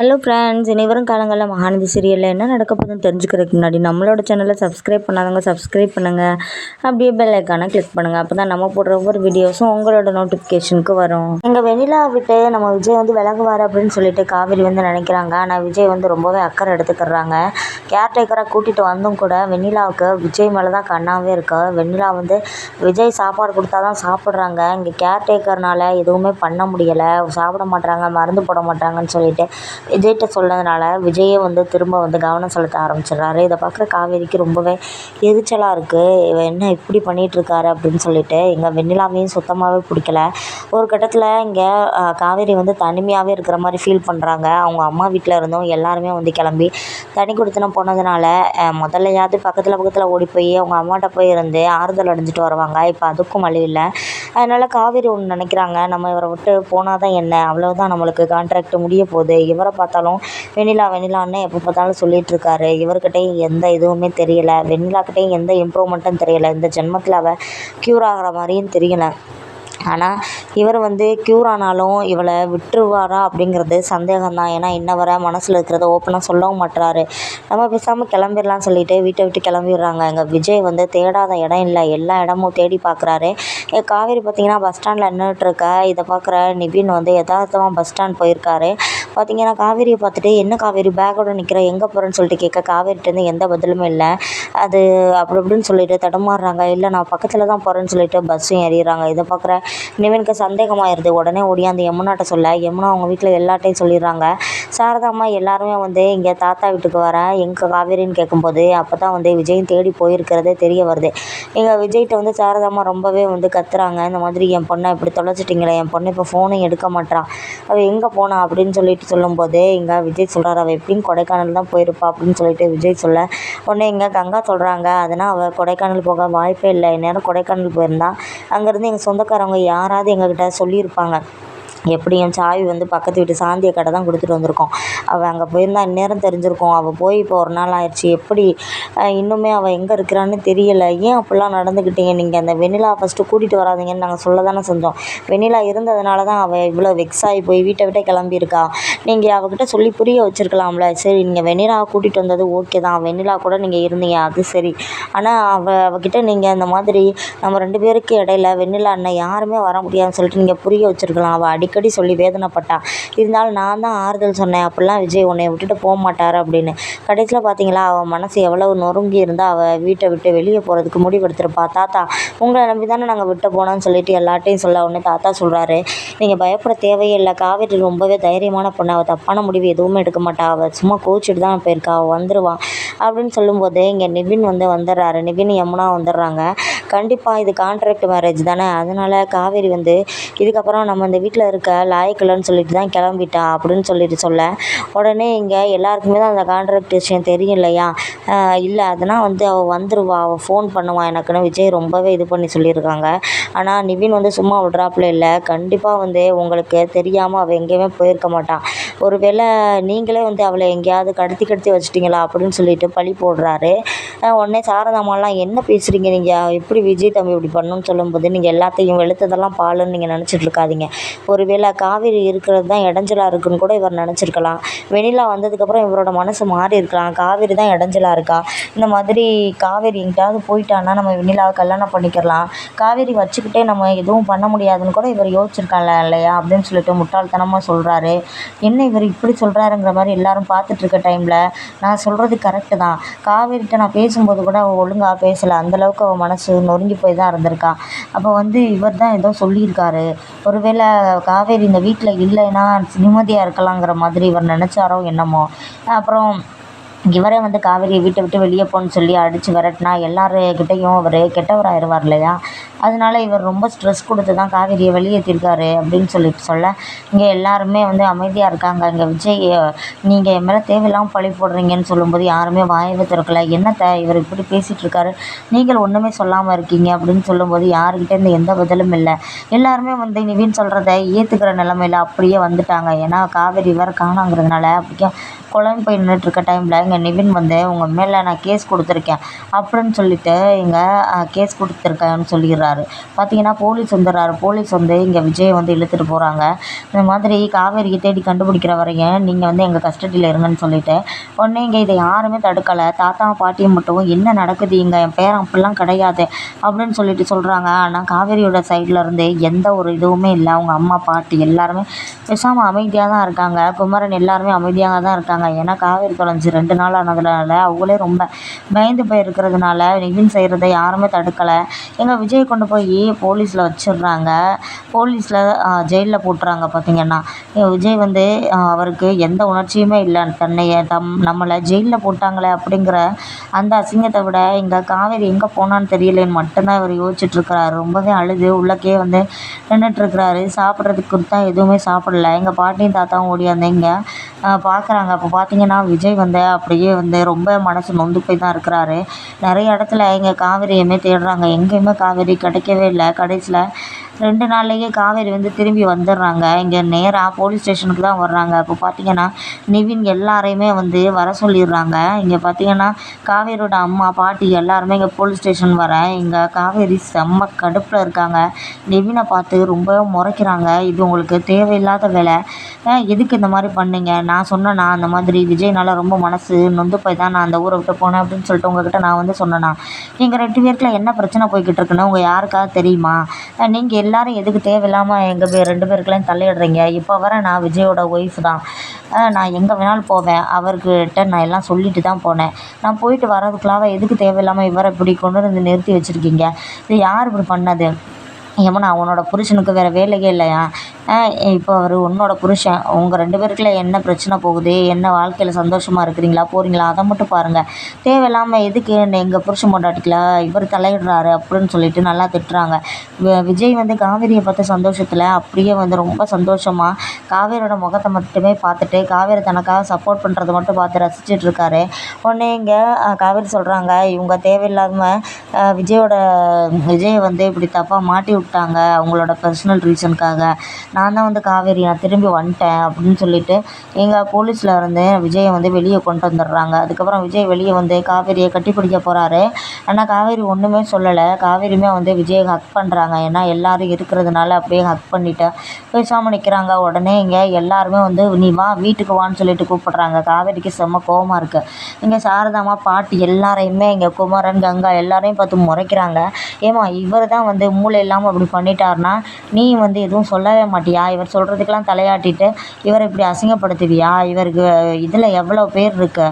Hello friends இனிவரும் காலங்களில் மகாநதி சீரியலில் என்ன நடக்க போதுன்னு தெரிஞ்சுக்கிறதுக்கு முன்னாடி நம்மளோட சேனலை சப்ஸ்கிரைப் பண்ணாதவங்க சப்ஸ்கிரைப் பண்ணுங்கள் அப்படியே பெல் ஐக்கானை கிளிக் பண்ணுங்கள் அப்போ தான் நம்ம போடுற ஒவ்வொரு வீடியோஸும் உங்களோட நோட்டிஃபிகேஷனுக்கு வரும். எங்கள் வெண்ணிலா விட்டு நம்ம விஜய் வந்து விலகுவார் அப்படின்னு சொல்லிட்டு காவேரி வந்து நினைக்கிறாங்க. ஆனால் விஜய் வந்து ரொம்பவே அக்கறை எடுத்துக்கிறாங்க. கேர்டேக்கராக கூட்டிகிட்டு வந்தும் கூட வெண்ணிலாவுக்கு விஜய் மேலே தான் கண்ணாகவே இருக்கு. வெண்ணிலா வந்து விஜய் சாப்பாடு கொடுத்தா தான் சாப்பிட்றாங்க. இங்கே கேர்டேக்கர்னால் எதுவுமே பண்ண முடியலை. சாப்பிட மாட்டாங்க மருந்து போட மாட்டாங்கன்னு சொல்லிட்டு விஜய்கிட்ட சொன்னதுனால விஜயே வந்து திரும்ப வந்து கவனம் செலுத்த ஆரம்பிச்சிடுறாரு. இதை பார்க்குற காவேரிக்கு ரொம்பவே எரிச்சலாக இருக்குது இவர் என்ன இப்படி பண்ணிகிட்ருக்காரு அப்படின்னு சொல்லிட்டு எங்கள் வெண்ணிலாவையும் சுத்தமாகவே பிடிக்கல. ஒரு கட்டத்தில் இங்கே காவேரி வந்து தனிமையாகவே இருக்கிற மாதிரி ஃபீல் பண்ணுறாங்க அவங்க அம்மா வீட்டில் இருந்தும் எல்லாருமே வந்து கிளம்பி தனி கொடுத்தனம் போனதுனால முதல்லையாவது பக்கத்தில் பக்கத்தில் ஓடி போய் அவங்க அம்மாட்ட போய் இருந்து ஆறுதல் அடைஞ்சிட்டு வருவாங்க. இப்போ அதுக்கும் வழி இல்லை. அதனால் காவேரி ஒன்று நினைக்கிறாங்க நம்ம இவரை விட்டு போனால் தான் என்ன? அவ்வளோதான் நம்மளுக்கு கான்ட்ராக்ட் முடிய போகுது. இவரை பார்த்தாலும் வெண்ணிலா வெண்ணிலான்னு எப்போ பார்த்தாலும் சொல்லிட்டு இருக்காரு இவர்கிட்டையும் எந்த இதுவுமே தெரியலை. வெண்ணிலாக்கிட்டேயும் எந்த இம்ப்ரூவ்மெண்ட்டும் தெரியலை. இந்த ஜென்மத்தில் அவள் க்யூர் ஆகிற மாதிரியும் தெரியலை. ஆனால் இவர் வந்து க்யூர் ஆனாலும் இவளை விட்டுருவாரா அப்படிங்கிறது சந்தேகம் தான் ஏன்னா இன்ன வர மனசில் இருக்கிறத ஓப்பனாக சொல்லவும் மாட்டுறாரு நம்ம பேசாமல் கிளம்பிடலாம்னு சொல்லிட்டு வீட்டை விட்டு கிளம்பிடுறாங்க. எங்கள் விஜய் வந்து தேடாத இடம் இல்லை. எல்லா இடமும் தேடி பார்க்குறாரு. காவேரி பார்த்தீங்கன்னா பஸ் ஸ்டாண்டில் நின்றுட்டுருக்க இதை பார்க்குற நிபின் வந்து யதார்த்தமாக பஸ் ஸ்டாண்ட் போயிருக்காரு. பார்த்தீங்கன்னா காவேரியை பார்த்துட்டு என்ன காவேரி பேக்கோட நிற்கிற எங்கே போகிறேன்னு சொல்லிட்டு கேட்க காவேரிட்டேருந்து எந்த பதிலுமே இல்லை. அது அப்படி இப்படின்னு சொல்லிட்டு தடுமாறுறாங்க. இல்லை நான் பக்கத்தில் தான் போகிறேன்னு சொல்லிட்டு பஸ்ஸும் ஏறிடுறாங்க. இதை பார்க்குற நிவனுக்கு சந்தேகமாயிருது. உடனே ஓடியாந்து யமுனாட்ட சொல்ல யமுனா அவங்க வீட்டில் எல்லாட்டையும் சொல்லிடுறாங்க. சாரதாம்மா எல்லாருமே வந்து இங்கே தாத்தா வீட்டுக்கு வரேன் எங்கே காவேரின்னு கேட்கும்போது அப்போ தான் வந்து விஜயும் தேடி போயிருக்கிறதே தெரிய வருது. எங்கள் விஜய்கிட்ட வந்து சாரதாம்மா ரொம்பவே வந்து கத்துறாங்க. இந்த மாதிரி என் பொண்ணை இப்படி தொலைச்சிட்டிங்களே என் பொண்ணு இப்போ ஃபோனும் எடுக்க மாட்டான் அவள் எங்கே போனா? அப்படின்னு சொல்லிட்டு சொல்லும்போது இங்கே விஜய் சொல்கிறார் அவள் எப்படியும் கொடைக்கானல் தான் போயிருப்பா அப்படின்னு சொல்லிட்டு விஜய் சொல்ல. உடனே இங்கே கங்கா சொல்கிறாங்க அதனால் அவள் கொடைக்கானல் போக வாய்ப்பே இல்லை. இந்நேரம் கொடைக்கானல் போயிருந்தா அங்கேருந்து எங்கள் சொந்தக்காரவங்க யாராவது எங்ககிட்ட சொல்லியிருப்பாங்க. எப்படியும் சாவி வந்து பக்கத்து வீட்டு சாந்திய கடை தான் கொடுத்துட்டு வந்திருக்கோம். அவள் அங்கே போயிருந்தா இந்நேரம் தெரிஞ்சிருக்கும். அவள் போய் இப்போ ஒரு நாள் ஆயிடுச்சு. எப்படி இன்னுமே அவள் எங்கே இருக்கிறான்னு தெரியலை. ஏன் அப்படிலாம் நடந்துக்கிட்டீங்க நீங்கள் அந்த வெண்ணிலா ஃபஸ்ட்டு கூட்டிகிட்டு வராதீங்கன்னு நாங்கள் சொல்ல தானே செஞ்சோம். வெண்ணிலா இருந்ததுனால தான் அவள் இவ்வளோ வெக்ஸ் ஆகி போய் வீட்டை விட்டே கிளம்பியிருக்கா. நீங்கள் அவகிட்ட சொல்லி புரிய வச்சுருக்கலாம்ல. சரி நீங்கள் வெண்ணிலாவை கூட்டிகிட்டு வந்தது ஓகே தான். வெண்ணிலா கூட நீங்கள் இருந்தீங்க. அது சரி. ஆனால் அவள் அவகிட்ட நீங்கள் இந்த மாதிரி நம்ம ரெண்டு பேருக்கு இடையில வெண்ணிலா அண்ணன் யாருமே வர முடியாதுன்னு சொல்லிட்டு நீங்கள் புரிய வச்சுருக்கலாம். அவள் அடி அடிக்கடி சொல்லி வேதனைப்பட்டா. இருந்தாலும் நான் தான் ஆறுதல் சொன்னேன். அப்படிலாம் விஜய் உன்னை விட்டுட்டு போக மாட்டார் அப்படின்னு. கடைசியில் பார்த்தீங்களா அவள் மனசு எவ்வளவு நொறுங்கி இருந்தால் அவள் வீட்டை விட்டு வெளியே போகிறதுக்கு முடிவெடுத்துருப்பா. தாத்தா உங்களை நம்பி தானே நாங்கள் விட்டு போனோம்னு சொல்லிட்டு எல்லாட்டையும் சொல்ல உடனே தாத்தா சொல்கிறாரு நீங்கள் பயப்பட தேவையே இல்லை. காவேரி ரொம்பவே தைரியமான பொண்ணு. அவள் தப்பான முடிவு எதுவுமே எடுக்க மாட்டா. அவள் சும்மா கோச்சிட்டு தான் போயிருக்கா. அவள் வந்துடுவான் அப்படின்னு சொல்லும்போது இங்கே நிவின் வந்து வந்துடுறாரு. நிவின் யமுனா வந்துடுறாங்க. கண்டிப்பாக இது கான்ட்ராக்ட் மேரேஜ் தானே. அதனால் காவேரி வந்து இதுக்கப்புறம் நம்ம இந்த வீட்டில் இருக்க லாயக்கில்லைன்னு சொல்லிட்டு தான் கிளம்பிட்டா அப்படின்னு சொல்லிட்டு சொல்ல. உடனே இங்கே எல்லாருக்குமே தான் அந்த கான்ட்ராக்ட் விஷயம் தெரியும் இல்லையா? இல்லை அதனால் வந்து அவள் வந்துடுவா அவள் ஃபோன் பண்ணுவாள் எனக்குன்னு விஜய் ரொம்பவே இது பண்ணி சொல்லியிருக்காங்க ஆனால் நிவின் வந்து சும்மா விட்றாப்புல இல்லை. கண்டிப்பாக வந்து உங்களுக்கு தெரியாமல் அவள் எங்கேயுமே போயிருக்க மாட்டான் ஒருவேளை நீங்களே வந்து அவளை எங்கேயாவது கடத்தி கடத்தி வச்சிட்டிங்களா அப்படின்னு சொல்லிட்டு பழி போடுறாரு. உடனே சாரதாமாலாம் என்ன பேசுகிறீங்க நீங்கள் எப்படி விஜய் தம்பி இப்படி பண்ணணும்னு சொல்லும்போது நீங்கள் எல்லாத்தையும் வெளுத்ததெல்லாம் பாலுன்னு நீங்கள் நினச்சிட்டு இருக்காதிங்க. ஒருவேளை காவேரி இருக்கிறது தான் இடைஞ்சலாக இருக்குன்னு கூட இவர் நினச்சிருக்கலாம். வெண்ணிலா வந்ததுக்கப்புறம் இவரோட மனசு மாறி இருக்கலாம் காவேரி தான் இடைஞ்சலாக இருக்கா? இந்த மாதிரி காவேரி எங்கிட்டாவது போயிட்டான்னா நம்ம வெண்ணிலாவை கல்யாணம் பண்ணிக்கிறலாம். காவேரி வச்சுக்கிட்டே நம்ம எதுவும் பண்ண முடியாதுன்னு கூட இவர் யோசிச்சிருக்காங்க இல்லையா? அப்படின்னு சொல்லிட்டு முட்டாள்தனமாக சொல்கிறாரு என்ன இவர் இப்படி சொல்கிறாருங்கிற மாதிரி எல்லாரும் பார்த்துட்ருக்க டைமில் நான் சொல்கிறது கரெக்டு தான். காவேரிட்ட நான் பேசும்போது கூட அவள் ஒழுங்காக பேசலை. அந்தளவுக்கு அவள் மனசு நொறுங்கி போய் தான் இருந்திருக்கா. அப்போ வந்து இவர் தான் ஏதோ சொல்லியிருக்காரு. ஒருவேளை காவேரி இந்த வீட்டில் இல்லைன்னா நிம்மதியாக இருக்கலாங்கிற மாதிரி இவர் நினச்சாரோ என்னமோ. அப்புறம் இவரே வந்து காவேரியை வீட்டை விட்டு வெளியே போன்னு சொல்லி அடித்து விரட்டினா எல்லாருக்கிட்டேயும் அவர் கெட்டவராயிருவார் இல்லையா அதனால இவர் ரொம்ப ஸ்ட்ரெஸ் கொடுத்து தான் காவேரியை வெளியேற்றிருக்காரு அப்படின்னு சொல்லி சொல்ல இங்கே எல்லாருமே வந்து அமைதியாக இருக்காங்க. இங்கே விஜய் நீங்கள் என் மேலே தேவையில்லாமல் பழி போடுறீங்கன்னு சொல்லும்போது யாருமே வாயவே திறக்கல. என்னத்தை இவர் இப்படி பேசிகிட்டு இருக்காரு நீங்கள் ஒன்றுமே சொல்லாமல் இருக்கீங்க அப்படின்னு சொல்லும்போது யாருக்கிட்டேருந்து எந்த பதிலும் இல்லை. எல்லாருமே வந்து நிவின் சொல்கிறத ஏற்றுக்கிற நிலமையில அப்படியே வந்துட்டாங்க. ஏன்னா காவேரி வேறு காணாங்கிறதுனால அப்படியே குழம்பு போய் நின்றுட்டு இருக்க டைமில் பாருங்கள் நிவின் வந்து உங்கள் மேலே நான் கேஸ் கொடுத்துருக்கேன். அப்படின்னு சொல்லிட்டு இங்கே கேஸ் கொடுத்துருக்கேன்னு சொல்லிடுறாரு. பார்த்தீங்கன்னா போலீஸ் வந்துடுறாரு. போலீஸ் வந்து இங்கே விஜயை வந்து இழுத்துட்டு போகிறாங்க இந்த மாதிரி காவேரியை தேடி கண்டுபிடிக்கிற வரையும் நீங்கள் வந்து எங்கள் கஸ்டடியில் இருங்கன்னு சொல்லிட்டு உடனே இங்கே இதை யாருமே தடுக்கலை. தாத்தா பாட்டியும் மட்டும் என்ன நடக்குது இங்கே? என் பேரன் அப்படிலாம் கிடையாது. அப்படின்னு சொல்லிட்டு சொல்கிறாங்க ஆனால் காவேரியோட சைடில் இருந்து எந்த ஒரு இதுவுமே இல்லை. அவங்க அம்மா பாட்டி எல்லாருமே பேசாமல் அமைதியாக தான் இருக்காங்க. குமரன் எல்லாருமே அமைதியாக தான் இருக்காங்க. ஏன்னா காவேரி தொலைஞ்சு ரெண்டு நாள் ஆனதுனால அவங்களே ரொம்ப பயந்து போய் இருக்கிறதுனால நிவின் செய்கிறத யாருமே தடுக்கலை. எங்கள் விஜய் கொண்டு போய் போலீஸில் வச்சிடுறாங்க. போலீஸில் ஜெயிலில் போட்டுறாங்க பார்த்தீங்கன்னா எங்கள் விஜய் வந்து அவருக்கு எந்த உணர்ச்சியுமே இல்லை. தன்னைய தம் நம்மளை ஜெயிலில் போட்டாங்களே அப்படிங்கிற அந்த அசிங்கத்தை விட இங்கே காவேரி எங்கே போனான்னு தெரியலேன்னு மட்டும்தான் இவர் யோசிச்சுட்ருக்கிறாரு. ரொம்பவே அழுது. உள்ளக்கே வந்து நின்றுட்டுருக்கிறாரு சாப்பிட்றதுக்கு கொடுத்தா எதுவுமே சாப்பிடல. எங்கள் பாட்டியும் தாத்தாவும் ஓடியாந்தேங்க இங்கே பார்க்குறாங்க அப்போ பார்த்தீங்கன்னா விஜய் வந்து அப்படியே வந்து ரொம்ப மனசு நொந்து போய் தான் இருக்கிறாரு. நிறைய இடத்துல இங்கே காவேரியுமே தேடுறாங்க. எங்கேயுமே காவேரி கிடைக்கவே இல்லை. கடைசியில் ரெண்டு நாள்லேயே காவேரி வந்து திரும்பி வந்துடுறாங்க. இங்கே நேராக போலீஸ் ஸ்டேஷனுக்கு தான் வர்றாங்க. அப்போ பார்த்தீங்கன்னா நிவின் எல்லாரையுமே வந்து வர சொல்லிடுறாங்க. இங்கே பார்த்தீங்கன்னா காவேரியோட அம்மா பாட்டி எல்லாருமே இங்கே போலீஸ் ஸ்டேஷன் வர இங்கே காவேரி செம்ம கடுப்பில் இருக்காங்க. நிவினை பார்த்து ரொம்ப முறைக்கிறாங்க. இது உங்களுக்கு தேவையில்லாத வேலை. எதுக்கு இந்த மாதிரி பண்ணீங்க? நான் சொன்னேன்னா அந்த மாதிரி விஜய்னால ரொம்ப மனசு நொந்து போய் தான் நான் அந்த ஊரை விட்டு போனேன் அப்படின்னு சொல்லிட்டு உங்ககிட்ட நான் வந்து சொன்னேன்னா எங்கள் ரெண்டு பேருக்குள்ள என்ன பிரச்சனை போய்கிட்டு இருக்குன்னு உங்கள் யாருக்காவது தெரியுமா? நீங்கள் எல்லாரும் எதுக்கு தேவையில்லாமல் எங்கள் பே ரெண்டு பேருக்குலாம் தள்ளையிடுறீங்க இப்போ வர நான் விஜயோட ஒய்ஃப் தான். நான் எங்கே வேணாலும் போவேன். அவர்கிட்ட நான் எல்லாம் சொல்லிட்டு தான் போனேன். நான் போயிட்டு வரதுக்குள்ளாக எதுக்கு தேவையில்லாமல் இவரை இப்படி கொண்டு வந்து நிறுத்தி வச்சுருக்கீங்க? இது யார் இப்படி பண்ணது? யமுனா உன்னோட புருஷனுக்கு வேறு வேலையே இல்லையா? இப்போ அவர் உன்னோட புருஷன் உங்கள் ரெண்டு பேருக்குள்ள என்ன பிரச்சனை போகுது? என்ன வாழ்க்கையில் சந்தோஷமாக இருக்கிறீங்களா? போகிறீங்களா அதை மட்டும் பாருங்கள் தேவையில்லாமல் எதுக்கு எங்கள் புருஷன் பொண்டாட்டிக்கல இவர் தலையிடுறாரு அப்படின்னு சொல்லிட்டு நல்லா திட்டுறாங்க. விஜய் வந்து காவேரியை பார்த்த சந்தோஷத்தில் அப்படியே வந்து ரொம்ப சந்தோஷமாக காவேரியோட முகத்தை மட்டுமே பார்த்துட்டு காவேரி தனக்காக சப்போர்ட் பண்ணுறதை மட்டும் பார்த்து ரசிச்சுட்டு இருக்காரு. உடனே இங்கே காவேரி சொல்கிறாங்க இவங்க தேவையில்லாமல் விஜயோட விஜயை வந்து இப்படி தப்பாக மாட்டி விட்டாங்க அவங்களோட பர்சனல் ரீசனுக்காக நான் தான் வந்து காவேரி நான் திரும்பி வந்துட்டேன் அப்படின்னு சொல்லிட்டு எங்கள் போலீஸில் இருந்து விஜயை வந்து வெளியே கொண்டு வந்துடுறாங்க. அதுக்கப்புறம் விஜய் வெளியே வந்து காவேரியை கட்டிப்பிடிக்க போகிறாரு ஆனால் காவேரி ஒன்றுமே சொல்லலை. காவேரியுமே வந்து விஜயை ஹக் பண்ணுறாங்க ஏன்னா எல்லோரும் இருக்கிறதுனால அப்படியே ஹக் பண்ணிவிட்டு பேசாமல் நிற்கிறாங்க உடனே இங்கே எல்லாருமே வந்து நீ வா வீட்டுக்கு வான்னு சொல்லிட்டு கூப்பிட்றாங்க. காவேரிக்கு செம்ம கோபமாக இருக்குது இங்கே சாரதாமா பாட்டி எல்லாரையுமே இங்கே குமரன் கங்கா எல்லாரையும் பார்த்து முறைக்கிறாங்க. ஏம்மா இவர் தான் வந்து மூளை இல்லாமல் அப்படி பண்ணிட்டாருன்னா நீ வந்து எதுவும் சொல்லவே மாட்டியா? இவர் சொல்கிறதுக்கெல்லாம் தலையாட்டிட்டு இவரை இப்படி அசிங்கப்படுத்துவியா? இவருக்கு இதில் எவ்வளோ பேர் இருக்கு?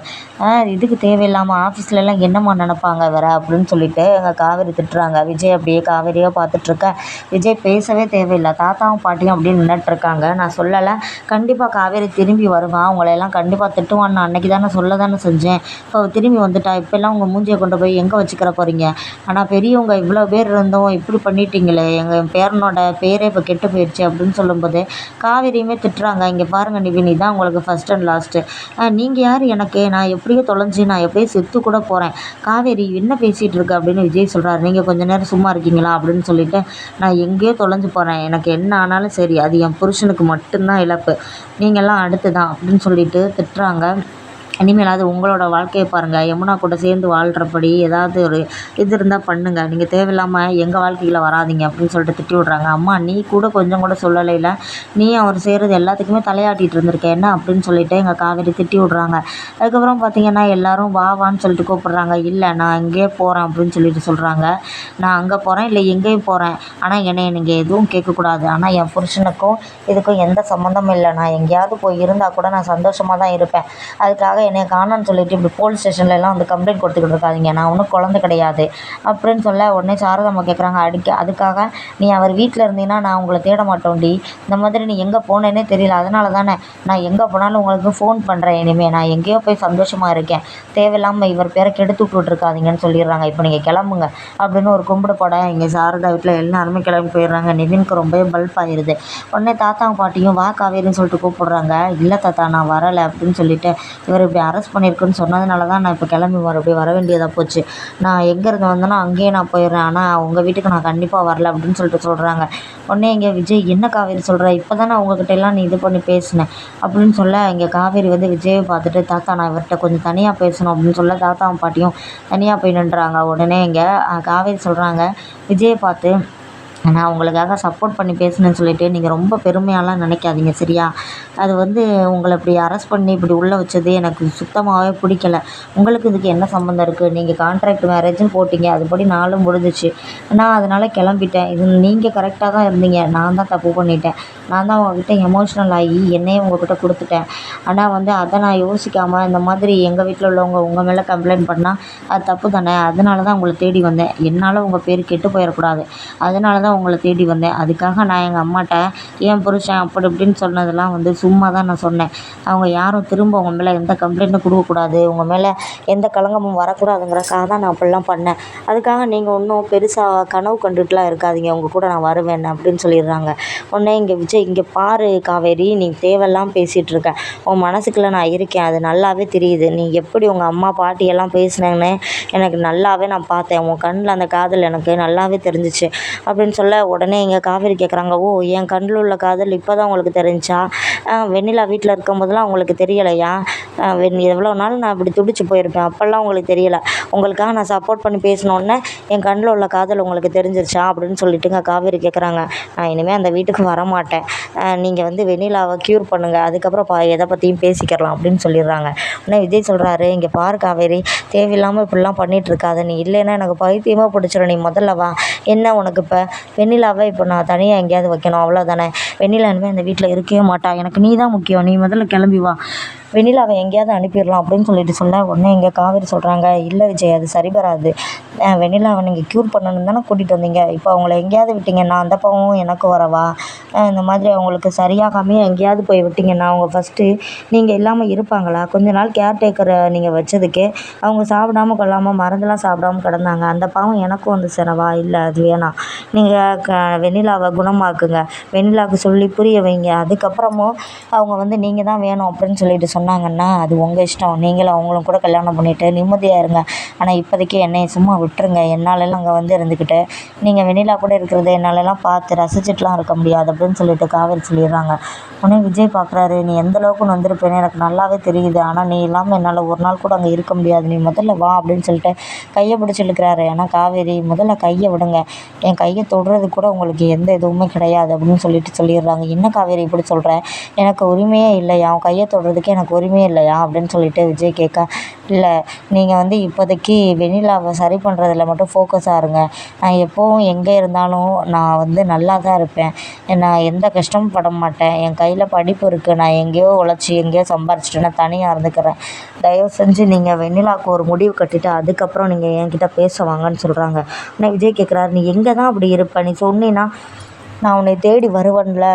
இதுக்கு தேவையில்லாமல் ஆஃபீஸ்லலாம் என்னம்மா நினப்பாங்க இவரை அப்படின்னு சொல்லிட்டு எங்கள் காவேரி திட்டுறாங்க. விஜய் அப்படியே காவேரியாக பார்த்துட்ருக்க. விஜய் பேசவே தேவையில்லை. தாத்தாவும் பாட்டியும் அப்படின்னு நின்றுட்டுருக்காங்க நான் சொல்லலை. கண்டிப்பாக காவேரி திரும்பி வருவான். அவங்களையெல்லாம் கண்டிப்பாக திட்டுவான் நான் அன்றைக்கி தானே சொல்ல தானே செஞ்சேன். இப்போ திரும்பி வந்துட்டா. இப்போல்லாம் உங்கள் மூஞ்சியை கொண்டு போய் எங்கே வச்சுக்கிற போகிறீங்க ஆனால் பெரியவங்க இவ்வளோ பேர் இருந்தோம் இப்படி பண்ணிட்டீங்களே. எங்கள் பேரனோட பேரே இப்போ கெட்டு போயிடுச்சு அப்படின்னு சொல்லும்போது காவேரியுமே திட்டுறாங்க. இங்கே பாருங்கள் நிவின் இதான் உங்களுக்கு ஃபஸ்ட் அண்ட் லாஸ்ட்டு நீங்கள் யார் எனக்கு? நான் எப்படியோ தொலைஞ்சு நான் எப்படியோ செத்து கூட போகிறேன் காவேரி என்ன பேசிகிட்டு இருக்கு அப்படின்னு விஜய் சொல்கிறாரு நீங்கள் கொஞ்சம் நேரம் சும்மா இருக்கீங்களா அப்படின்னு சொல்லிட்டு நான் எங்கேயோ தொலைஞ்சு போகிறேன் எனக்கு என்ன ஆனாலும் சரி அது என் புருஷனுக்கு மட்டும்தான் இழப்பு. நீங்கள்லாம் அடுத்து தான் அப்படின்னு சொல்லிட்டு திட்டுறாங்க. இனிமேலாவது உங்களோட வாழ்க்கையை பாருங்கள் யமுனா கூட சேர்ந்து வாழ்கிறபடி ஏதாவது ஒரு இது இருந்தால் பண்ணுங்கள் நீங்கள் தேவையில்லாமல் எங்கள் வாழ்க்கையில் வராதீங்க அப்படின்னு சொல்லிட்டு திட்டி விட்றாங்க. அம்மா நீ கூட கொஞ்சம் கூட சொல்லலைல. நீ அவர் செய்கிறது எல்லாத்துக்குமே தலையாட்டிகிட்டு இருந்திருக்க. என்ன அப்படின்னு சொல்லிட்டு எங்கள் காவேரி திட்டி விட்றாங்க. அதுக்கப்புறம் பார்த்தீங்கன்னா எல்லோரும் வா வான்னு சொல்லிட்டு கூப்பிட்றாங்க. இல்லை நான் இங்கேயே போகிறேன் அப்படின்னு சொல்லிட்டு சொல்கிறாங்க நான் அங்கே போகிறேன் இல்லை எங்கேயும் போகிறேன் ஆனால் என்னை நீங்கள் எதுவும் கேட்கக்கூடாது. ஆனால் என் புருஷனுக்கும் இதுக்கும் எந்த சம்மந்தமும் இல்லை. நான் எங்கேயாவது போய் இருந்தால் கூட நான் சந்தோஷமாக தான் இருப்பேன். அதுக்காக என்னை காணோன்னு சொல்லிட்டு இப்படி போலீஸ் ஸ்டேஷன்ல எல்லாம் வந்து கம்ப்ளைண்ட் கொடுத்துக்கிட்டு இருக்காதிங்க. நான் ஒன்றும் குழந்தை கிடையாது. அப்படின்னு சொல்ல உடனே சாரதாம்மா கேட்குறாங்க அடிக்க அதுக்காக நீ அவர் வீட்டில் இருந்தீங்கன்னா நான் உங்களை தேட மாட்டோம்டி. இந்த மாதிரி நீ எங்கே போனேன்னே தெரியல. அதனால தானே நான் எங்கே போனாலும் உங்களுக்கு ஃபோன் பண்ணுறேன் இனிமேல் நான் எங்கேயோ போய் சந்தோஷமாக இருக்கேன். தேவையில்லாமல் இவர் பேரை கெடுத்து விட்டுட்ருக்காதீங்கன்னு சொல்லிடுறாங்க. இப்போ நீங்கள் கிளம்புங்க அப்படின்னு ஒரு கும்பிடு போட இங்கே சாரதா வீட்டில் எல்லாருமே கிளம்பி போயிடுறாங்க. நிவின்க்கு ரொம்பவே பல்ப் ஆயிடுது உடனே தாத்தா பாட்டியும் வா காவேரின்னு சொல்லிட்டு கூப்பிடுறாங்க. இல்லை தாத்தா நான் வரலை அப்படின்னு சொல்லிட்டு இவர் இப்படி அரெஸ்ட் பண்ணியிருக்குன்னு சொன்னதுனால தான் நான் இப்போ கிளம்பி மறுபடியும் வர வேண்டியதாக போச்சு. நான் எங்கேருந்து வந்தேனோ அங்கேயே நான் போயிடுறேன். ஆனால் உங்கள் வீட்டுக்கு நான் கண்டிப்பாக வரல அப்படின்னு சொல்லிட்டு சொல்கிறாங்க உடனே இங்கே விஜய் என்ன காவேரி சொல்கிற இப்போ தான் நான் உங்ககிட்ட எல்லாம் நீ இது பண்ணி பேசினேன். அப்படின்னு சொல்ல இங்கே காவேரி வந்து விஜயை பார்த்துட்டு தாத்தா நான் இவர்கிட்ட கொஞ்சம் தனியாக பேசணும் அப்படின்னு சொல்ல தாத்தாவும் பாட்டியும் தனியாக போய் நின்றாங்க. உடனே இங்கே காவேரி சொல்கிறாங்க விஜயை பார்த்து நான் உங்களுக்காக சப்போர்ட் பண்ணி பேசினேன்னு சொல்லிட்டு நீங்கள் ரொம்ப பெருமையாலாம் நினைக்காதீங்க சரியா? அது வந்து உங்களை இப்படி அரெஸ்ட் பண்ணி இப்படி உள்ளே வச்சது எனக்கு சுத்தமாகவே பிடிக்கல. உங்களுக்கு இதுக்கு என்ன சம்மந்தம் இருக்குது நீங்கள் கான்ட்ராக்ட் மேரேஜ்னு போட்டிங்க அதுபடி நாளும் முடிஞ்சிச்சு. நான் அதனால் கிளம்பிட்டேன். இது நீங்கள் கரெக்டாக தான் இருந்தீங்க. நான் தான் தப்பு பண்ணிட்டேன். நான் தான் உங்ககிட்ட எமோஷ்னல் ஆகி என்னையே உங்ககிட்ட கொடுத்துட்டேன். ஆனால் வந்து அதை நான் யோசிக்காமல் இந்த மாதிரி எங்கள் வீட்டில் உள்ளவங்க உங்கள் மேலே கம்ப்ளைண்ட் பண்ணால் அது தப்பு தானே? அதனால தான் உங்களை தேடி வந்தேன். என்னால் உங்கள் பேர் கெட்டு போயிடக்கூடாது. அதனால தான் உங்களை தேடி வந்தேன். அதுக்காக நான் எங்கள் அம்மாட்ட என் புருஷன் அப்படி இப்படின்னு சொன்னதெல்லாம் வந்து சும்மா தான் நான் சொன்னேன். அவங்க யாரும் திரும்ப உங்கள் மேலே எந்த கம்ப்ளைண்ட்டும் கொடுக்கக்கூடாது உங்கள் மேலே எந்த களங்கமும் வரக்கூடாதுங்கிறக்காக தான் நான் அப்படிலாம் பண்ணேன். அதுக்காக நீங்கள் ஒன்றும் பெருசாக கனவு கண்டுட்டுலாம் இருக்காதீங்க. உங்கள் கூட நான் வருவேன் அப்படின்னு சொல்லிடுறாங்க. உடனே இங்கே விஜய் இங்கே பாரு காவேரி நீ தேவையெல்லாம் பேசிகிட்டு இருக்க. உன் மனசுக்குள்ளே நான் இருக்கேன். அது நல்லாவே தெரியுது. நீ எப்படி உங்கள் அம்மா பாட்டியெல்லாம் பேசினேன்னு எனக்கு நல்லாவே நான் பார்த்தேன். உன் கண்ணில் அந்த காதல் எனக்கு நல்லாவே தெரிஞ்சிச்சு. அப்படின்னு சொல்ல உடனே இங்கே காவேரி கேட்குறாங்க ஓ என் கண்ணில் உள்ள காதல் இப்போ தான் உங்களுக்கு தெரிஞ்சா? வெண்ணிலா வீட்டில் இருக்கும்போதெல்லாம் உங்களுக்கு தெரியலையா? வெண் எவ்வளோ நாள் நான் இப்படி துடிச்சு போயிருப்பேன்? அப்போல்லாம் உங்களுக்கு தெரியலை. உங்களுக்காக நான் சப்போர்ட் பண்ணி பேசினோடனே என் கண்ணில் உள்ள காதல் உங்களுக்கு தெரிஞ்சிருச்சா? அப்படின்னு சொல்லிட்டுங்க காவேரி கேட்குறாங்க நான் இனிமேல் அந்த வீட்டுக்கு வரமாட்டேன். நீங்கள் வந்து வெண்ணிலாவை க்யூர் பண்ணுங்கள் அதுக்கப்புறம் பா எதை பற்றியும் பேசிக்கிறலாம் அப்படின்னு சொல்லிடுறாங்க. உடனே விஜய் சொல்கிறாரு இங்கே பாரு காவேரி தேவையில்லாமல் இப்படிலாம் பண்ணிகிட்ருக்காத நீ இல்லைன்னா எனக்கு பைத்தியமாக பிடிச்சிரும். நீ முதல்ல வா. என்ன உனக்கு இப்போ? வெண்ணிலாவை இப்போ நான் தனியாக எங்கேயாவது வைக்கணும். அவ்வளோதானே வெண்ணிலா இனிமேல் இந்த வீட்டில் இருக்கவே மாட்டா. எனக்கு நீ தான் முக்கியம். நீ முதல்ல கிளம்பி வா. வெண்ணிலாவை எங்கேயாவது அனுப்பிடலாம் அப்படின்னு சொல்லிட்டு சொல்ல உடனே இங்கே காவேரி சொல்கிறாங்க இல்லை விஜய் அது சரி வராது. வெண்ணிலாவை நீங்கள் க்யூர் பண்ணணும்னு தானே கூட்டிகிட்டு வந்தீங்க. இப்போ அவங்கள எங்கேயாவது விட்டீங்கன்னா அந்த பாவமும் எனக்கு வரவா? இந்த மாதிரி அவங்களுக்கு சரியாகாமே எங்கேயாவது போய் விட்டிங்கன்னா அவங்க ஃபஸ்ட்டு நீங்கள் இல்லாமல் இருப்பாங்களா? கொஞ்ச நாள் கேர்டேக்கரை நீங்கள் வச்சதுக்கே அவங்க சாப்பிடாம கொள்ளாமல் மருந்துலாம் சாப்பிடாம கிடந்தாங்க. அந்த பாவம் எனக்கும் வந்து சிறவா இல்லை அது வேணாம். நீங்கள் க வெண்ணிலாவை குணமாக்குங்க. வெண்ணிலாவுக்கு சொல்லி புரிய வைங்க. அதுக்கப்புறமும் அவங்க வந்து நீங்கள் தான் வேணும் அப்படின்னு சொல்லிட்டு சொன்னாங்கன்னா அது உங்கள் இஷ்டம். நீங்களும் அவங்களும் கூட கல்யாணம் பண்ணிவிட்டு நிம்மதியாக இருங்க. ஆனால் இப்போதைக்கு என்னையை சும்மா விட்டுருங்க. என்னாலெல்லாம் அங்கே வந்து இருந்துக்கிட்டு நீங்கள் வெண்ணிலா கூட இருக்கிறத என்னாலெல்லாம் பார்த்து ரசிச்சுட்டுலாம் இருக்க முடியாது அப்படின்னு சொல்லிட்டு காவேரி சொல்லிடுறாங்க. உடனே விஜய் பார்க்குறாரு நீ எந்த அளவுக்கு வந்திருப்பேன்னு எனக்கு நல்லாவே தெரியுது. ஆனால் நீ இல்லாமல் என்னால் ஒரு நாள் கூட அங்கே இருக்க முடியாது. நீ முதல்ல வா அப்படின்னு சொல்லிட்டு கையை பிடிச்சி இழுக்கிறாரு. ஏன்னா காவேரி முதல்ல கையை விடுங்க. என் கையை தொடுறதுக்கு கூட உங்களுக்கு எந்த இதுவுமே கிடையாது அப்படின்னு சொல்லிட்டு சொல்லிடுறாங்க. என்ன காவேரி இப்படி சொல்கிறேன் எனக்கு உரிமையே இல்லை. அவன் கையை தொடுறதுக்கு எனக்கு உரிமையே இல்லையா அப்படின்னு சொல்லிட்டு விஜய் கேட்க இல்லை நீங்கள் வந்து இப்போதைக்கு வெண்ணிலாவை சரி பண்ணுறதுல மட்டும் ஃபோக்கஸாக இருங்க. நான் எப்போவும் எங்கே இருந்தாலும் நான் வந்து நல்லா தான் இருப்பேன். நான் எந்த கஷ்டமும் பட மாட்டேன். என் கையில் படிப்பு இருக்குது நான் எங்கேயோ உழைச்சி எங்கேயோ சம்பாரிச்சிட்டு நான் தனியாக இருந்துக்கிறேன். தயவு செஞ்சு நீங்கள் வெண்ணிலாவுக்கு ஒரு முடிவு கட்டிட்டு அதுக்கப்புறம் நீங்கள் என்கிட்ட பேச வாங்கன்னு சொல்கிறாங்க ஆனால் விஜய் கேட்குறாரு நீ எங்கே தான் அப்படி இருப்ப? நீ சொன்னீன்னா நான் உன்னை தேடி வருவேன்ல.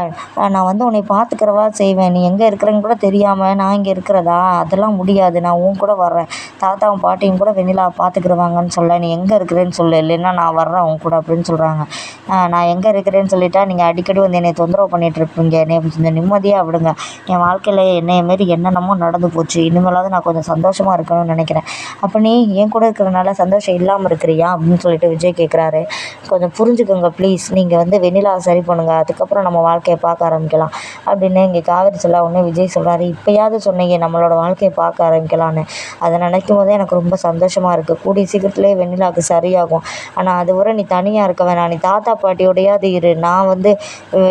நான் வந்து உன்னை பார்த்துக்கிறவா செய்வேன். நீ எங்கே இருக்கிறேன்னு கூட தெரியாமல் நான் இங்கே இருக்கிறதா? அதெல்லாம் முடியாது. நான் உன் கூட வர்றேன். தாத்தாவும் பாட்டியும் கூட வெண்ணிலாவை பார்த்துக்கிடுவாங்கன்னு சொல்ல நீ எங்கே இருக்கிறேன்னு சொல்லு. இல்லைன்னா நான் வர்றேன் உன் கூட அப்படின்னு சொல்கிறாங்க நான் எங்கே இருக்கிறேன்னு சொல்லிட்டா நீங்கள் அடிக்கடி வந்து என்னை தொந்தரவு பண்ணிகிட்ருப்பீங்க என்னை கொஞ்சம் நிம்மதியாக விடுங்க. என் வாழ்க்கையில் என்னைய மாரி என்னென்னமோ நடந்து போச்சு. இனிமேலாவது நான் கொஞ்சம் சந்தோஷமாக இருக்கணும்னு நினைக்கிறேன். அப்போ நீ என் கூட இருக்கிறனால சந்தோஷம் இல்லாமல் இருக்கிறியா? அப்படின்னு சொல்லிட்டு விஜய் கேட்குறாரு கொஞ்சம் புரிஞ்சுக்கோங்க ப்ளீஸ் நீங்கள் வந்து வெண்ணிலா சரி பண்ணுங்கள் அதுக்கப்புறம் நம்ம வாழ்க்கையை பார்க்க ஆரம்பிக்கலாம். அப்படின்னு இங்கே காவேரி சொல்ல உடனே விஜய் சொல்கிறாரு இப்போயாவது சொன்னீங்க நம்மளோட வாழ்க்கையை பார்க்க ஆரம்பிக்கலான்னு அதை நினைக்கும் போதே எனக்கு ரொம்ப சந்தோஷமாக இருக்குது கூடிய சீக்கிரத்துலேயே வெண்ணிலாவுக்கு சரியாகும். ஆனால் அதுவரை நீ தனியாக இருக்க வேணாம். நீ தாத்தா பாட்டியோடையாவது இரு. நான் வந்து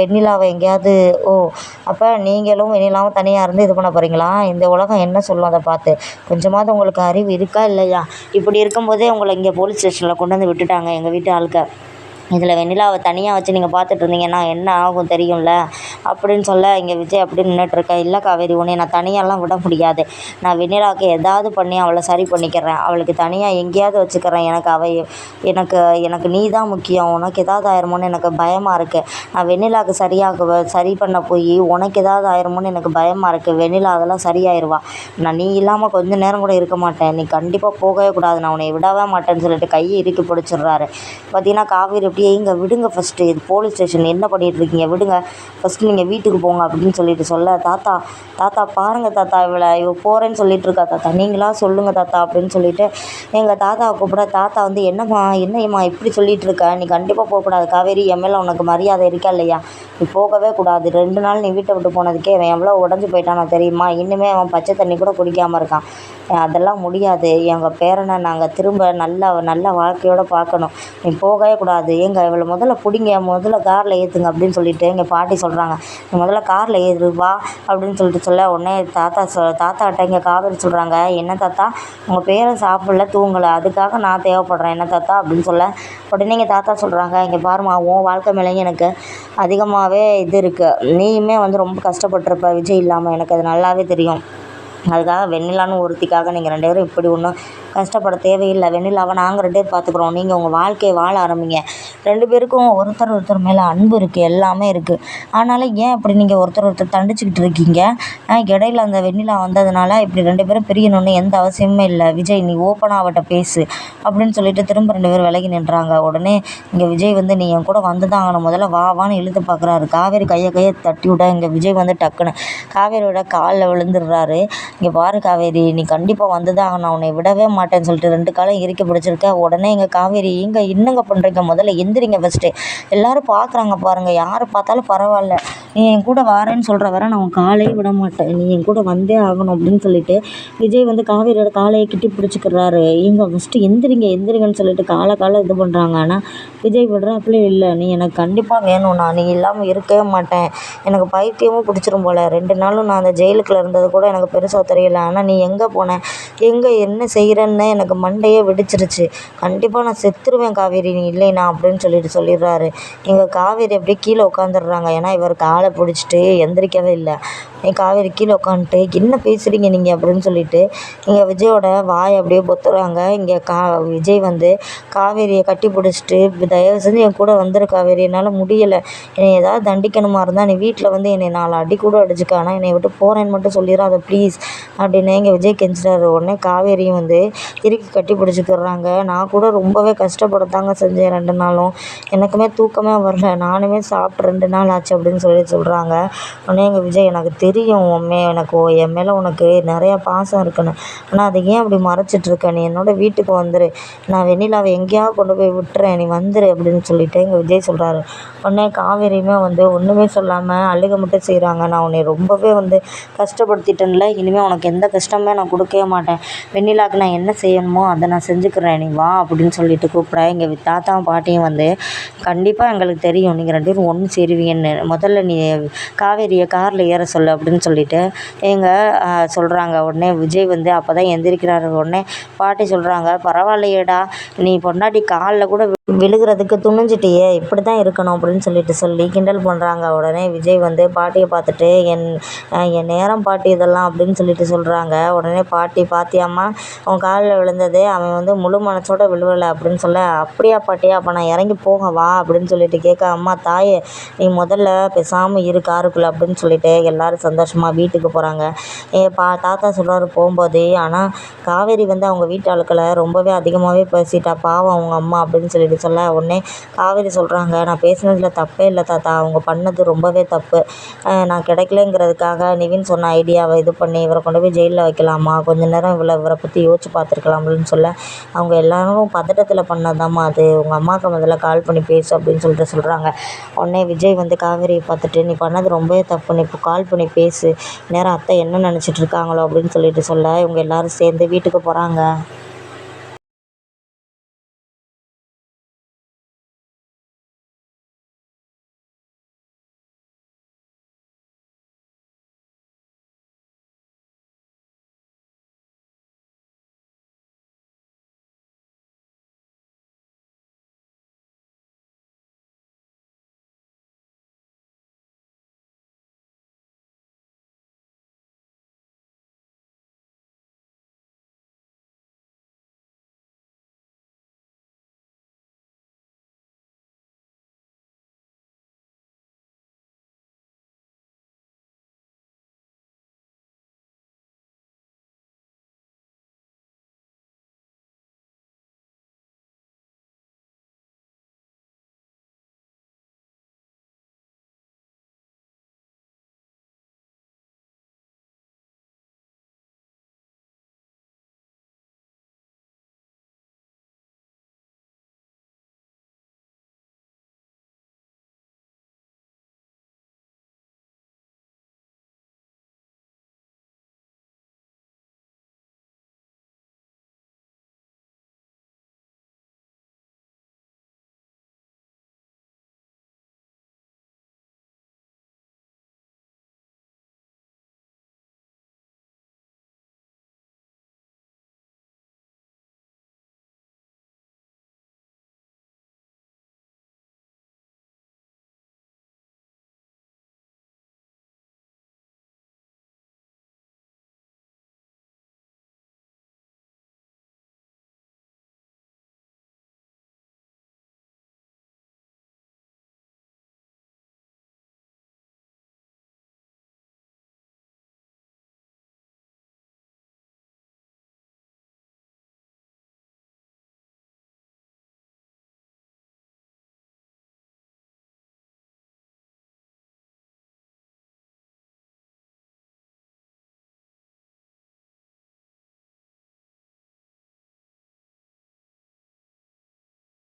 வெண்ணிலாவை எங்கேயாவது ஓ அப்போ நீங்களும் வெண்ணிலாவும் தனியாக இருந்து இது பண்ண போகிறீங்களா இந்த உலகம் என்ன சொல்லும் அதை பார்த்து. கொஞ்சமாவது உங்களுக்கு அறிவு இருக்கா இல்லையா? இப்படி இருக்கும்போதே உங்களை இங்கே போலீஸ் ஸ்டேஷனில் கொண்டு வந்து விட்டுட்டாங்க எங்கள் வீட்டு ஆளுக்க இதில் வெண்ணிலாவை தனியாக வச்சு நீங்கள் பார்த்துட்டு இருந்தீங்கன்னா என்ன ஆகும் தெரியும்ல? அப்படின்னு சொல்ல இங்கே விஜய் அப்படி நின்றுட்டுருக்கேன் இல்லை காவேரி உன்னை நான் தனியாலாம் விட முடியாது. நான் வெண்ணிலாவுக்கு ஏதாவது பண்ணி அவளை சரி பண்ணிக்கிறேன். அவளுக்கு தனியாக எங்கேயாவது வச்சுக்கிறேன். எனக்கு அவ எனக்கு எனக்கு நீ தான் முக்கியம். உனக்கு ஏதாவது ஆயிருமோன்னு எனக்கு பயமாக இருக்குது நான் வெண்ணிலாவுக்கு சரியாக சரி பண்ண போய் உனக்கு ஏதாவது ஆயிருமோன்னு எனக்கு பயமாக இருக்குது வெண்ணிலா அதெல்லாம் சரியாயிருவா. நான் நீ இல்லாமல் கொஞ்ச நேரம் கூட இருக்க மாட்டேன். நீ கண்டிப்பாக போகவே கூடாது. நான் உன்னை விடவே மாட்டேன்னு சொல்லிட்டு கையை இறுக்கி பிடிச்சிடுறாரு. பார்த்தீங்கன்னா காவேரி எப்படி இங்கே விடுங்க ஃபஸ்ட்டு இது போலீஸ் ஸ்டேஷன் என்ன பண்ணிகிட்டு இருக்கீங்க விடுங்க. ஃபஸ்ட்டு நீங்கள் வீட்டுக்கு போங்க அப்படின்னு சொல்லிட்டு சொல்ல தாத்தா தாத்தா பாருங்கள் தாத்தா இவளை. இவ போகிறேன்னு சொல்லிட்டு இருக்கா தாத்தா. நீங்களாக சொல்லுங்கள் தாத்தா அப்படின்னு சொல்லிட்டு எங்கள் தாத்தாவை கூப்பிட தாத்தா வந்து என்னம்மா என்னம்மா இப்படி சொல்லிட்டு இருக்க நீ கண்டிப்பாக போகக்கூடாது. காவேரி என் மேலே உனக்கு மரியாதை இருக்கா இல்லையா? நீ போகவே கூடாது. ரெண்டு நாள் நீ வீட்டை விட்டு போனதுக்கே அவன் எவ்வளோ உடஞ்சி போயிட்டானோ தெரியுமா? இன்னுமே அவன் பச்சை தண்ணி கூட குடிக்காமல் இருக்கான். அதெல்லாம் முடியாது. எங்கள் பேரனை நாங்கள் திரும்ப நல்ல நல்ல வாழ்க்கையோடு பார்க்கணும். நீ போகவே கூடாது. ஏங்க இவ்வளோ முதல்ல பிடிங்க முதல்ல காரில் ஏற்றுங்க அப்படின்னு சொல்லிட்டு எங்கள் பாட்டி சொல்கிறாங்க நீ முதல்ல காரில் ஏறு வா அப்படின்னு சொல்லிட்டு சொல்ல உடனே தாத்தா சொ தாத்தாட்ட இங்கே காவேரி சொல்கிறாங்க என்ன தாத்தா? உங்கள் பேரை சாப்பிடல தூங்கலை. அதுக்காக நான் தேவைப்படுறேன். என்ன தாத்தா? அப்படின்னு சொல்ல உடனே எங்கள் தாத்தா சொல்கிறாங்க இங்கே பாருமா உன் வாழ்க்கை மேலேயும் எனக்கு அதிகமாகவே இது இருக்குது நீயுமே வந்து ரொம்ப கஷ்டப்பட்டிருப்ப விஜய் இல்லாமல் எனக்கு அது நல்லாவே தெரியும். அதுக்காக வெண்ணிலான்னு ஒருத்திக்காக நீங்கள் ரெண்டு பேரும் இப்படி ஒன்றும் கஷ்டப்பட தேவையில்லை. வெண்ணிலாவை நாங்கள் ரெண்டு பேர் பார்த்துக்குறோம் நீங்கள் உங்கள் வாழ்க்கையை வாழ ஆரம்பிங்க. ரெண்டு பேருக்கும் ஒருத்தர் ஒருத்தர் மேலே அன்பு இருக்குது எல்லாமே இருக்குது ஆனாலும் ஏன் இப்படி நீங்கள் ஒருத்தர் ஒருத்தர் தண்டிச்சுக்கிட்டு இருக்கீங்க? இடையில அந்த வெண்ணிலா வந்ததுனால இப்படி ரெண்டு பேரும் பிரியணும்னு எந்த அவசியமுமே இல்லை. விஜய் நீ ஓப்பனாக அவட்ட பேசு அப்படின்னு சொல்லிட்டு திரும்ப ரெண்டு பேரும் விலகி நின்றாங்க. உடனே இங்கே விஜய் வந்து நீ என் கூட வந்து தான் ஆகணும் முதல்ல வா வான்னு இழுத்து பார்க்குறாரு காவேரி கையை கையை தட்டி விட இங்கே விஜய் வந்து டக்குன்னு காவேரியோட காலில் விழுந்துடுறாரு. இங்கே பாரு காவேரி நீ கண்டிப்பாக வந்து தான் ஆகணும் உன்னை விடவே மாட்டேன்னு சொல்லிட்டு ரெண்டு காலம் இறுக்கி பிடிச்சிருக்க. உடனே எங்கள் காவேரி இங்கே என்னங்க பண்ணுறீங்க முதல்ல எந்திரிங்க ஃபஸ்ட்டு எல்லோரும் பார்க்குறாங்க பாருங்கள் யார் பார்த்தாலும் பரவாயில்ல. நீ என் கூட வாரேன்னு சொல்கிற வர நான் உன் காலையே விட மாட்டேன். நீ என் கூட வந்தே ஆகணும் அப்படின்னு சொல்லிட்டு விஜய் வந்து காவேரியோட காலையை கிட்டி பிடிச்சிக்கிறாரு. இங்கே ஃபஸ்ட்டு எந்திரிங்க எந்திரிங்கன்னு சொல்லிட்டு காலை காலை இது பண்ணுறாங்க ஆனால் விஜய் விடுறாப்புல இல்லை. நீ எனக்கு கண்டிப்பாக வேணும்ண்ணா. நீ இல்லாமல் இருக்கவே மாட்டேன். எனக்கு பைத்தியமும் பிடிச்சிரும் போல். ரெண்டு நாளும் நான் அந்த ஜெயிலுக்குள்ள இருந்தது கூட எனக்கு பெருசாக தெரியல. ஆனால் நீ எங்கே போன? எங்கே என்ன செய்கிறன்னு எனக்கு மண்டையே வெடிச்சிருச்சு. கண்டிப்பாக நான் செத்துருவேன் காவேரி. நீ இல்லைண்ணா அப்படின்னு சொல்லிட்டு சொல்லிடுறாரு. எங்கள் காவேரி அப்படியே கீழே உட்காந்துடுறாங்க ஏன்னா இவர் காலை பிடிச்சிட்டு எந்திரிக்கவே இல்லை. காவேரி கீழே உட்காந்துட்டு என்ன பேசுகிறீங்க நீங்கள் அப்படின்னு சொல்லிட்டு இங்கே விஜயோட வாயை அப்படியே பொத்துறாங்க. இங்கே கா விஜய் வந்து காவேரியை கட்டி பிடிச்சிட்டு தயவு செஞ்சு என் கூட வந்துரு காவேரி என்னால் முடியலை. என்னை ஏதாவது தண்டிக்கணுமா இருந்தால் நீ வீட்டில் வந்து என்னை நாலு அடி கூட அடிச்சுக்க. ஆனால் என்னை விட்டு போகிறேன்னு மட்டும் சொல்லிடாத ப்ளீஸ் அப்படின்னு இங்கே விஜய் கெஞ்சுறாரு. உடனே காவேரியும் வந்து இறுக்கி கட்டி பிடிச்சிக்கிறாங்க. நான் கூட ரொம்பவே கஷ்டப்படத்தாங்க செஞ்சேன் ரெண்டு நாளும். எனக்குமே தூக்கமே வரல. நானுமே சாப்பிட்டு ரெண்டு நாள் ஆச்சு அப்படின்னு சொல்லி சொல்கிறாங்க உடனே எங்கள் விஜய் எனக்கு தெரியும் உன் மே எனக்கு? என் மேலே உனக்கு நிறையா பாசம் இருக்குன்னு. ஆனால் அதை ஏன் அப்படி மறைச்சிட்ருக்க நீ என்னோட வீட்டுக்கு வந்துடு நான் வெண்ணிலாவை எங்கேயாவது கொண்டு போய் விட்டுறேன். நீ வந்துடு அப்படின்னு சொல்லிட்டு எங்கள் விஜய் சொல்கிறாரு உடனே காவேரியுமே வந்து ஒன்றுமே சொல்லாமல் அழுக மட்டும் செய்கிறாங்க நான் உன்னை ரொம்பவே வந்து கஷ்டப்படுத்திட்டேன்ல. இனிமேல் உனக்கு எந்த கஷ்டமே நான் கொடுக்கவே மாட்டேன். வெண்ணிலாவுக்கு நான் என்ன செய்யணுமோ அதை நான் செஞ்சுக்கிறேன். நீ வா அப்படின்னு சொல்லிட்டு கூப்பிட்றேன் எங்கள் தாத்தாவும் பாட்டியும் வந்து கண்டிப்பாக எங்களுக்கு தெரியும். நீங்கள் ரெண்டு பேரும் ஒன்று சேருவீங்கன்னு. முதல்ல நீ காவேரியை காரில் ஏற சொல்ல அப்படின்னு சொல்லிட்டு எங்கள் சொல்கிறாங்க உடனே விஜய் வந்து அப்போ தான் எந்திரிக்கிறாரு. உடனே பாட்டி சொல்கிறாங்க பரவாயில்லையேடா நீ பொண்டாட்டி காலில் கூட விழுகிறதுக்கு துணிஞ்சிட்டியே இப்படி தான் இருக்கணும் அப்படின்னு சொல்லிட்டு சொல்லி கிண்டல் பண்ணுறாங்க உடனே விஜய் வந்து பாட்டியை பார்த்துட்டு என் என் நேரம் பாட்டி இதெல்லாம் அப்படின்னு சொல்லிட்டு சொல்கிறாங்க உடனே பாட்டி பாத்தியாம்மா உன் காலில் விழுந்தது அவன் வந்து முழு மனசோட விழுவலை அப்படின்னு சொல்ல அப்படியா பாட்டியா அப்போ நான் இறங்கி போக வா அப்படின்னு சொல்லிட்டு கேட்க அம்மா தாயே நீ முதல்ல பேசாமல் இரு காருக்குள்ளே அப்படின்னு சொல்லிட்டு எல்லோரும் சந்தோஷமாக வீட்டுக்கு போகிறாங்க ஏ பா தாத்தா சொல்கிறாரு போகும்போது ஆனால் காவேரி வந்து அவங்க வீட்டு ஆட்களை ரொம்பவே அதிகமாகவே பேசிட்டா பாவம் அவங்க அம்மா அப்படின்னு சொல்லிட்டு சொல்ல உடனே காவேரி சொல்கிறாங்க நான் பேசினதில் தப்பே இல்லை தாத்தா அவங்க பண்ணது ரொம்பவே தப்பு. நான் கிடைக்கலங்கிறதுக்காக நிவின் சொன்ன ஐடியாவை இது பண்ணி இவரை கொண்டு போய் ஜெயிலில் வைக்கலாமா? கொஞ்ச நேரம் இவ்வளோ இவரை பற்றி யோசிச்சு பார்த்துருக்கலாம்னு சொல்ல அவங்க எல்லோரும் பதட்டத்தில் பண்ணதாம்மா அது. உங்கள் அம்மாவுக்கு முதல்ல கால் பண்ணி பேசு அப்படின்னு சொல்லிட்டு சொல்கிறாங்க உடனே விஜய் வந்து காவேரியை பார்த்துட்டு நீ பண்ணது ரொம்பவே தப்பு. நீ இப்போ கால் பண்ணி பேசு பேசு. நேரம் அத்தை என்ன நினச்சிட்டு இருக்காங்களோ அப்படின்னு சொல்லிட்டு சொல்ல. இவங்க எல்லோரும் சேர்ந்து வீட்டுக்கு போகிறாங்க